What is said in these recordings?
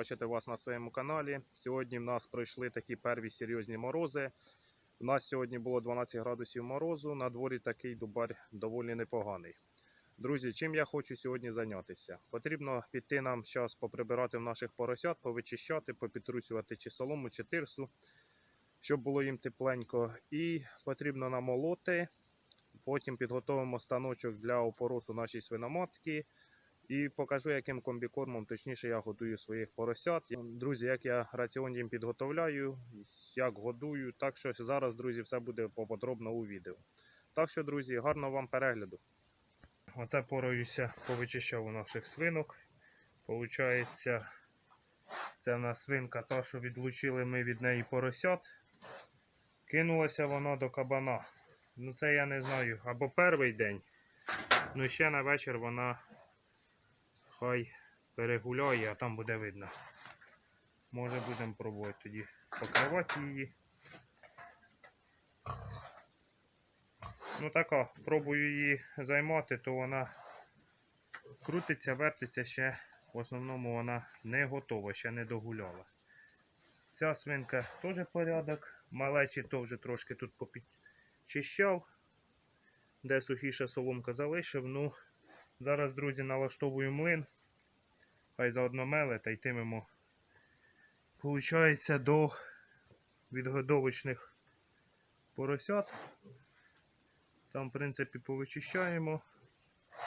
бачити вас на своєму каналі. Сьогодні в нас пройшли такі перві серйозні морози. У нас сьогодні було 12 градусів морозу, на дворі такий дубар доволі непоганий. Друзі, чим я хочу сьогодні зайнятися? Потрібно піти нам зараз поприбирати в наших поросят, повичищати, попітрусювати чи солому, чи тирсу, щоб було їм тепленько. І потрібно намолоти. Потім підготовимо станочок для опоросу нашій свиноматки. І покажу, яким комбікормом, точніше, я годую своїх поросят. Друзі, як я раціон їм підготовляю, як годую. Так що зараз, друзі, все буде поподробно у відео. Так що, друзі, гарного вам перегляду. Оце пораюся, повичищав у наших свинок. Получається, це в нас свинка, та, що відлучили ми від неї поросят. Кинулася вона до кабана. Ну, це я не знаю. Або перший день. Ну, ще на вечір вона хай перегуляє, а там буде видно. Може будемо пробувати тоді покривати її. Ну така, пробую її займати, то вона крутиться, вертиться ще. В основному вона не готова, ще не догуляла. Ця свинка теж порядок. Малечі то вже трошки тут попідчищав, де сухіша соломка залишив. Ну, Зараз, друзі, налаштовую млин. Хай заодно меле та йтимемо. Получається до відгодовочних поросят. Там, в принципі, повичищаємо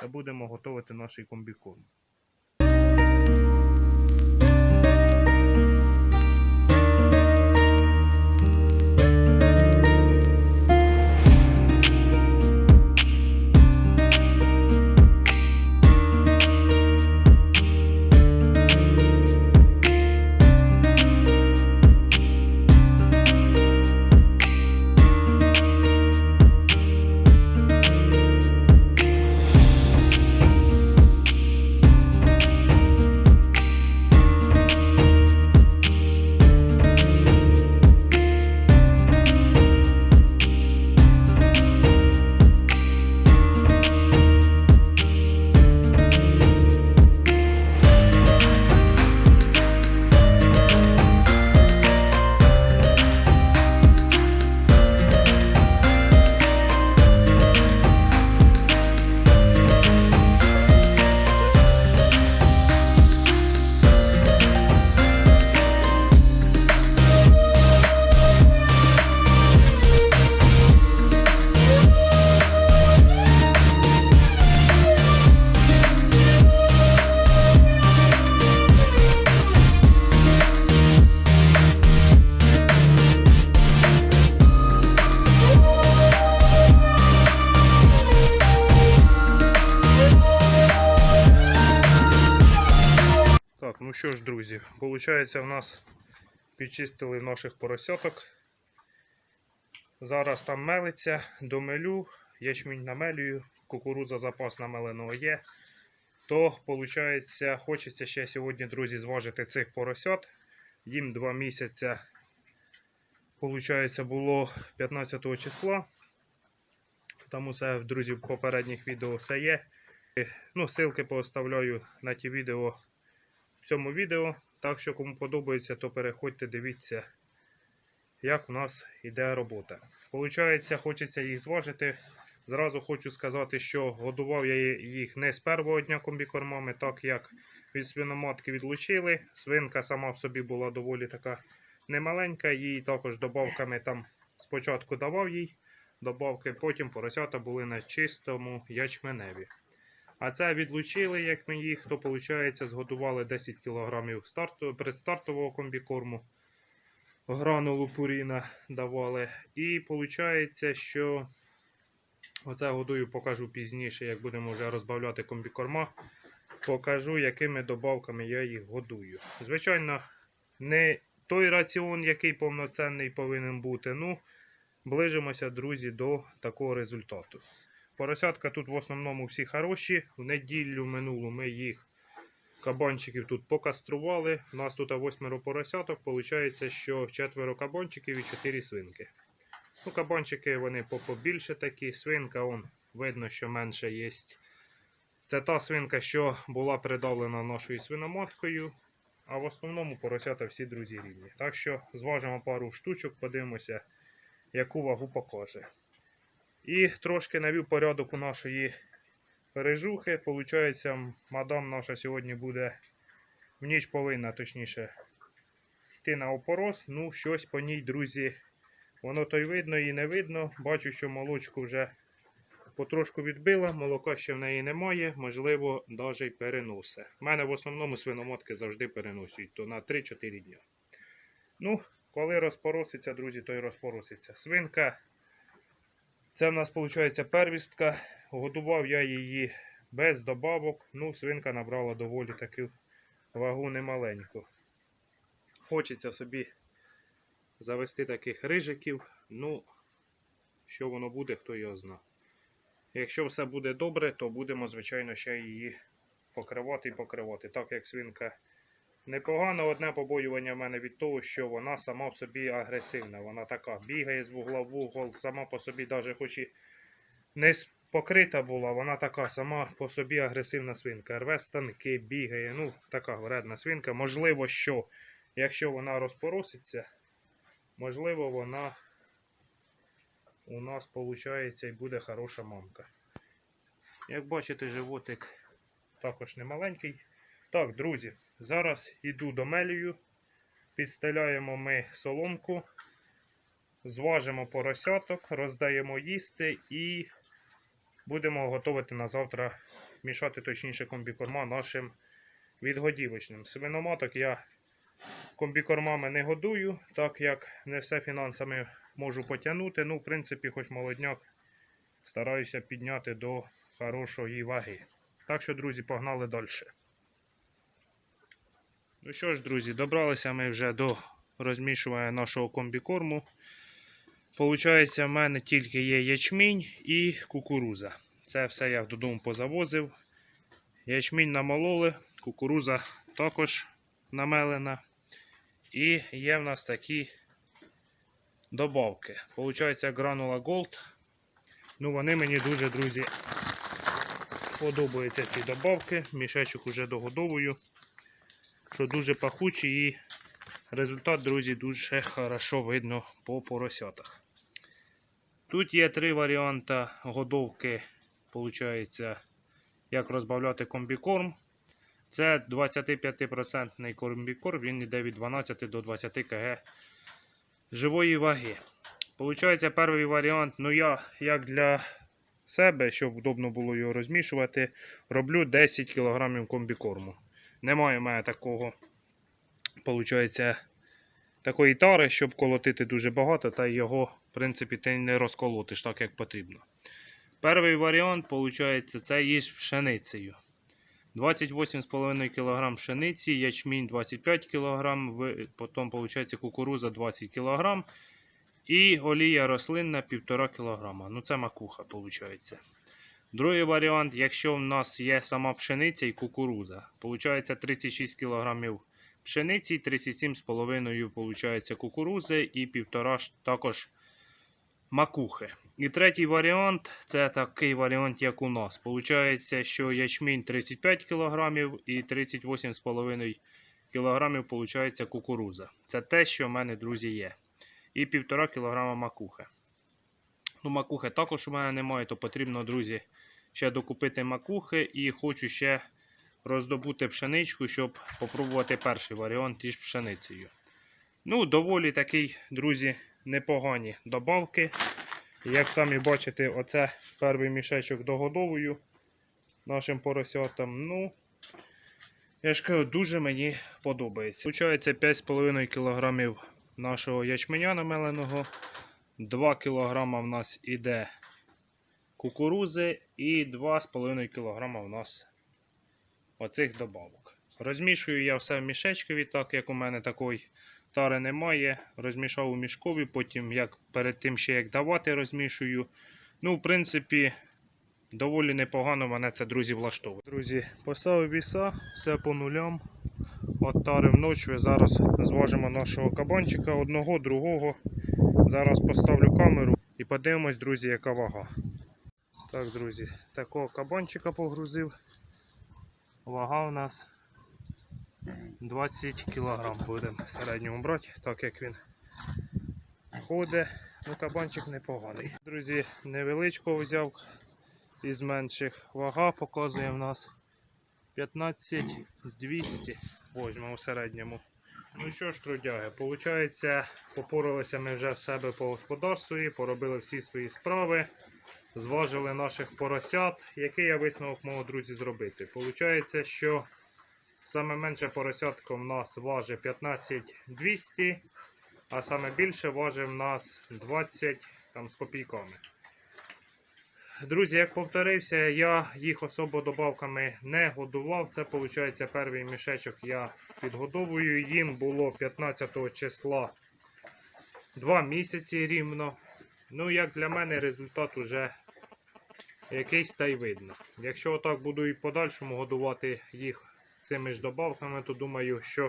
та будемо готувати наш комбікорм. Що ж, друзі, виходить, у нас підчистили наших поросяток. Зараз там мелиться, домелю, ячмінь намелюю, кукурудза запас намеленого є. То, виходить, хочеться ще сьогодні, друзі, зважити цих поросят. Їм 2 місяці, виходить, було 15 числа. Там усе, друзі, в попередніх відео все є. Ну, ссылки поставляю на ті відео в цьому відео. Так що, кому подобається, то переходьте, дивіться, як у нас йде робота. Получається, хочеться їх зважити. Зразу хочу сказати, що годував я їх не з першого дня комбікормами, так як від свиноматки відлучили. Свинка сама в собі була доволі така немаленька, їй також добавками там спочатку давав їй добавки, потім поросята були на чистому ячменеві. А це відлучили, як ми їх, то виходить, згодували 10 кг старту, предстартового комбікорму. Гранулу пуріна давали. І виходить, що оце годую, покажу пізніше, як будемо вже розбавляти комбікорма. Покажу, якими добавками я їх годую. Звичайно, не той раціон, який повноцінний повинен бути. Ну, ближимося, друзі, до такого результату. Поросятка тут в основному всі хороші. В неділю минулу ми їх кабанчиків тут покастрували. У нас тут восьмеро поросяток. Получається, що четверо кабанчиків і чотири свинки. Ну, кабанчики вони побільше такі. Свинка, он, видно, що менше є. Це та свинка, що була придавлена нашою свиноматкою, а в основному поросята всі друзі рівні. Так що зважимо пару штучок, подивимося, яку вагу покаже. І трошки навів порядок у нашої пережухи. Получається, мадам наша сьогодні буде в ніч повинна, точніше, йти на опорос. Ну, щось по ній, друзі, воно то й видно і не видно. Бачу, що молочку вже потрошку відбила, молока ще в неї немає, можливо, навіть переносе. У мене в основному свиномотки завжди переносять, то на 3-4 дні. Ну, коли розпороситься, друзі, то й розпороситься. Свинка, це в нас виходить первістка. Годував я її без добавок. Ну, свинка набрала доволі таку вагу немаленьку. Хочеться собі завести таких рижиків. Ну, що воно буде, хто його зна. Якщо все буде добре, то будемо, звичайно, ще її покривати і покривати. Так як свинка непогана, одне побоювання в мене від того, що вона сама в собі агресивна. Вона така бігає з вугла в вугол, сама по собі, навіть хоч і не покрита була, вона така сама по собі агресивна свинка. Рве станки, бігає. Ну, така вредна свинка. Можливо, що якщо вона розпороситься, можливо, вона у нас виходить і буде хороша мамка. Як бачите, животик також не маленький. Так, друзі, зараз йду до мелію. Підстеляємо ми соломку, зважимо поросяток, роздаємо їсти і будемо готувати на завтра, мішати точніше комбікорма нашим відгодівочним. Свиноматок я комбікормами не годую, так як не все фінансами можу потягнути. Ну, в принципі, хоч молодняк стараюся підняти до хорошої ваги. Так що, друзі, погнали далі. Ну що ж, друзі, добралися ми вже до розмішування нашого комбікорму. Получається, в мене тільки є ячмінь і кукуруза. Це все я додому позавозив. Ячмінь намололи, кукуруза також намелена. І є в нас такі добавки. Получається гранула Gold. Ну, вони мені дуже, друзі, подобаються ці добавки. Мішечок уже догодовую. Що дуже пахучий і результат, друзі, дуже хорошо видно по поросятах. Тут є три варіанти годовки, получається, як розбавляти комбікорм. Це 25% комбікорм, він йде від 12 до 20 кг живої ваги. Получається, перший варіант, ну я як для себе, щоб удобно було його розмішувати, роблю 10 кг комбікорму. Немає в мене такого, получається, такої тари, щоб колотити дуже багато, та його, в принципі, ти не розколотиш так, як потрібно. Перший варіант, виходить, це їж пшеницею. 28,5 кг пшениці, ячмінь 25 кг, потім виходить кукуруза 20 кг і олія рослинна 1,5 кг. Ну це макуха виходить. Другий варіант, якщо в нас є сама пшениця і кукуруза, виходить 36 кг пшениці, 37,5 виходить кукурузи і 1,5 також макухи. І третій варіант це такий варіант, як у нас. Получається, що ячмінь 35 кг і 38,5 кг получається кукуруза. Це те, що в мене, друзі, є. І 1,5 кг макухи. Ну, макухи також у мене немає, то потрібно, друзі, ще докупити макухи і хочу ще роздобути пшеничку, щоб попробувати перший варіант із пшеницею. Ну, доволі такий, друзі, непогані добавки. Як самі бачите, оце перший мішечок догодовую нашим поросятам. Ну, я ж кажу, дуже мені подобається. Получається 5,5 кг нашого ячменя намеленого. 2 кг в нас іде кукурузи і 2,5 кг в нас оцих добавок. Розмішую я все в мішечкові, так як у мене такої тари немає. Розмішав у мішкові, потім як перед тим ще як давати, розмішую. Ну, в принципі, доволі непогано мене це, друзі, влаштовує. Друзі, поставив віса, все по нулям. От тари вночі. Зараз зважимо нашого кабанчика одного, другого. Зараз поставлю камеру і подивимось, друзі, яка вага. Так, друзі, такого кабанчика погрузив. Вага у нас 20 кг будемо середньому брати, так як він ходить. Ну, кабанчик непоганий. Друзі, невеличкого взяв із менших. Вага показує в нас 15 200 возьмемо в середньому. Ну що ж, трудяги, получається, попоралися ми вже в себе по господарству, поробили всі свої справи, зважили наших поросят. Який я висновок можу, друзі, зробити? Получається, що саме менше поросятка в нас важить 15 200, а саме більше важить в нас 20 там, з копійками. Друзі, як повторився, я їх особо добавками не годував. Це виходить перший мішечок я підгодовую. Їм було 15 числа 2 місяці рівно. Ну, як для мене, результат уже якийсь та й видно. Якщо отак буду і в подальшому годувати їх цими ж добавками, то думаю, що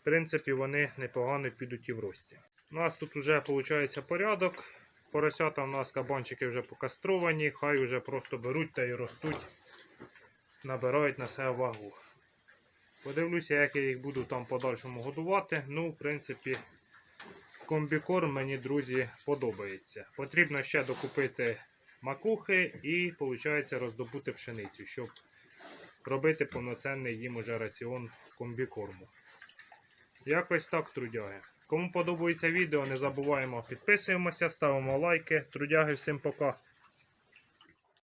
в принципі вони непогано підуть і в рості. У нас тут вже виходить порядок. Поросята у нас кабанчики вже покастровані, хай вже просто беруть та й ростуть, набирають на себе вагу. Подивлюся, як я їх буду там подальшому годувати. Ну, в принципі, комбікорм мені, друзі, подобається. Потрібно ще докупити макухи і, виходить, роздобути пшеницю, щоб робити повноцінний їм уже раціон комбікорму. Якось так, трудяги. Кому подобається відео, не забуваємо підписуємося, ставимо лайки. Трудяги, всім пока.